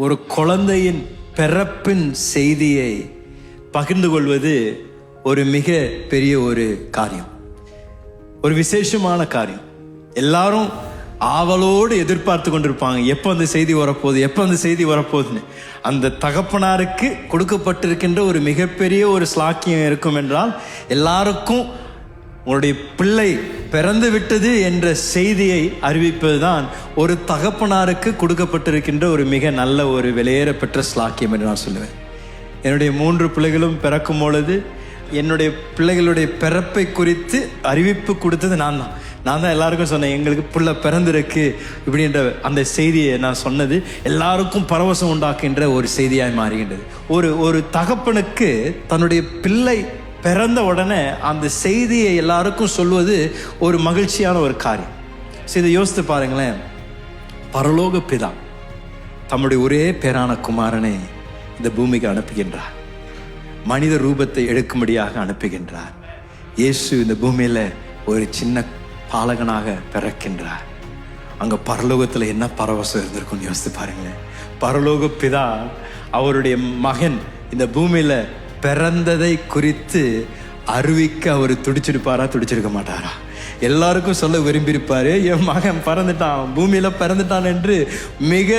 ஒரு குழந்தையின் பிறப்பின் செய்தியை பகிர்ந்து கொள்வது ஒரு மிக பெரிய ஒரு காரியம். ஒரு விசேஷமான காரியம். எல்லாரும் ஆவலோடு எதிர்பார்த்து கொண்டிருப்பாங்க. எப்போ அந்த செய்தி வரப்போகுது? எப்போ அந்த செய்தி வரப்போகுதுன்னு. அந்த தகப்பனாருக்கு கொடுக்கப்பட்டிருக்கின்ற ஒரு மிகப்பெரிய ஒரு ஸ்லாக்கியம் இருக்கும் என்றால் எல்லாருக்கும் உன்னுடைய பிள்ளை பிறந்து விட்டது என்ற செய்தியை அறிவிப்பதுதான் ஒரு தகப்பனாருக்கு கொடுக்கப்பட்டிருக்கின்ற ஒரு மிக நல்ல ஒரு வெளியேற பெற்ற ஸ்லாக்கியம் என்று நான் சொல்லுவேன். என்னுடைய மூன்று பிள்ளைகளும் பிறக்கும் பொழுது என்னுடைய பிள்ளைகளுடைய பிறப்பை குறித்து அறிவிப்பு கொடுத்தது நான் தான். நான் தான் எல்லாருக்கும் சொன்னேன் எங்களுக்கு பிள்ளை பிறந்திருக்கு இப்படின்ற அந்த செய்தியை நான் சொன்னது எல்லாருக்கும் பரவசம் உண்டாக்குகின்ற ஒரு செய்தியாக மாறுகின்றது. ஒரு ஒரு தகப்பனுக்கு தன்னுடைய பிள்ளை பிறந்த உடனே அந்த செய்தியை எல்லாருக்கும் சொல்வது ஒரு மகிழ்ச்சியான ஒரு காரியம். சரி இதை யோசித்து பாருங்களேன். பரலோக பிதா தம்முடைய ஒரே பேரான குமாரனை இந்த பூமிக்கு அனுப்புகின்றார். மனித ரூபத்தை எடுக்கும்படியாக அனுப்புகின்றார். இயேசு இந்த பூமியில் ஒரு சின்ன பாலகனாக பிறக்கின்றார். அங்கே பரலோகத்தில் என்ன பரவசம் இருந்திருக்கும்னு யோசித்து பாருங்களேன். பரலோக பிதா அவருடைய மகன் இந்த பூமியில பிறந்ததை குறித்து அறிவிக்க அவர் துடிச்சிருப்பாரா துடிச்சிருக்க மாட்டாரா? எல்லாருக்கும் சொல்ல விரும்பியிருப்பார். என் மகன் பிறந்துட்டான் பூமியில் பிறந்துட்டான் என்று மிக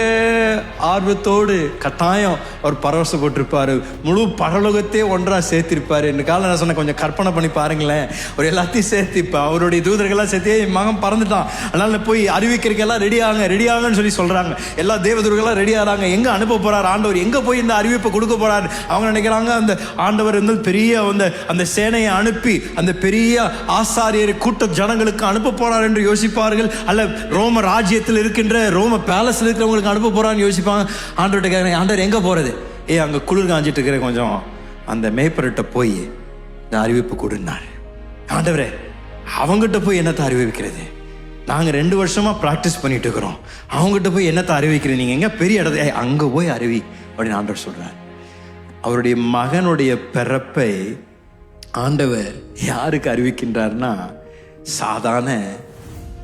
ஆர்வத்தோடு கட்டாயம் அவர் பரவசப்பட்டிருப்பார் முழு பரலோகத்தையே ஒன்றாக சேர்த்திருப்பார். இந்த காலம் நான் சொன்னேன் கொஞ்சம் கற்பனை பண்ணி பாருங்களேன். அவர் எல்லாத்தையும் சேர்த்து இப்போ அவருடைய தூதர்கள்லாம் சேர்த்து என் மகன் பறந்துட்டான். அதனால் போய் அறிவிக்கிறதுக்கெல்லாம் ரெடி ஆகுங்க ரெடி ஆகுங்கன்னு சொல்லி சொல்கிறாங்க எல்லா தேவதூர்கள்லாம் ரெடி ஆகிறாங்க எங்கே அனுப்ப போகிறார் ஆண்டவர்? எங்கே போய் இந்த அறிவிப்பை கொடுக்க போகிறார் அவங்க நினைக்கிறாங்க அந்த ஆண்டவர் இருந்தால் பெரிய அந்த அந்த சேனையை அனுப்பி அந்த பெரிய ஆசாரியர் கூட்ட ஜன ஜனங்களுக்கு அனுப்ப போறார் என்று யோசிப்பார்கள். அல்ல ரோம ராஜ்யத்தில் இருக்கின்ற ரோம பேலஸ்ல இருக்கிறவங்களுக்கு அனுப்ப போறான்னு யோசிப்பாங்க. ஆண்டவர்கிட்ட கேட்குறேன் ஆண்டர் எங்க போறது? ஏ அங்க குளிர் காஞ்சிட்டு இருக்கிற கொஞ்சம். அந்த மேய்ப்பர்கிட்ட போய் இந்த அறிவிப்பு கொடுனார் ஆண்டவரே அவங்ககிட்ட போய் என்னத்தை அறிவிக்கிறது? நாங்கள் ரெண்டு வருஷமா ப்ராக்டிஸ் பண்ணிட்டு இருக்கிறோம். அவங்ககிட்ட போய் என்னத்தை அறிவிக்கிறீங்க? நீங்கள் எங்க பெரிய இடத்த அங்கே அங்க போய் அறிவி அப்படின்னு ஆண்டவர் சொல்கிறார் அவருடைய மகனுடைய பிறப்பை ஆண்டவர் யாருக்கு அறிவிக்கின்றார்னா சாதாரண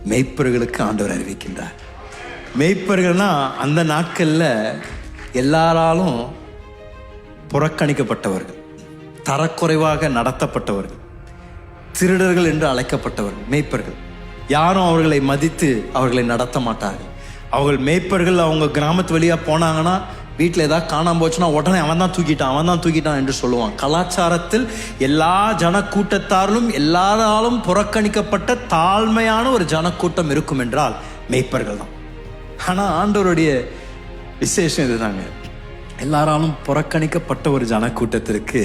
மெய்ப்பர்களுக்கு ஆண்டவர் அறிவிக்கின்றார். மெய்ப்பர்கள்னா அந்த நாட்களில் எல்லாராலும் புறக்கணிக்கப்பட்டவர்கள் தரக்குறைவாக நடத்தப்பட்டவர்கள் திருடர்கள் என்று அழைக்கப்பட்டவர்கள் மேய்ப்பர்கள். யாரும் அவர்களை மதித்து அவர்களை நடத்த மாட்டார்கள். அவர்கள் மேய்ப்பர்கள் அவங்க கிராமத்து வழியாக போனாங்கன்னா வீட்டில் ஏதாவது காணாமல் போச்சுன்னா உடனே அவன் தான் தூக்கிட்டான் அவன் தான் தூக்கிட்டான் என்று சொல்லுவான். கலாச்சாரத்தில் எல்லா ஜனக்கூட்டத்தாரிலும் எல்லாராலும் புறக்கணிக்கப்பட்ட தாழ்மையான ஒரு ஜனக்கூட்டம் இருக்கும் என்றால் மெய்ப்பர்கள் தான். ஆனால் ஆண்டவருடைய விசேஷம் இதுதாங்க. எல்லாராலும் புறக்கணிக்கப்பட்ட ஒரு ஜனக்கூட்டத்திற்கு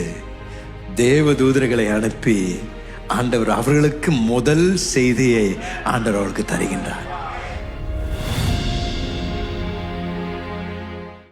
தேவ தூதர்களை அனுப்பி ஆண்டவர் அவர்களுக்கு முதல் செய்தியை ஆண்டவர் அவர்களுக்கு தருகின்றார்.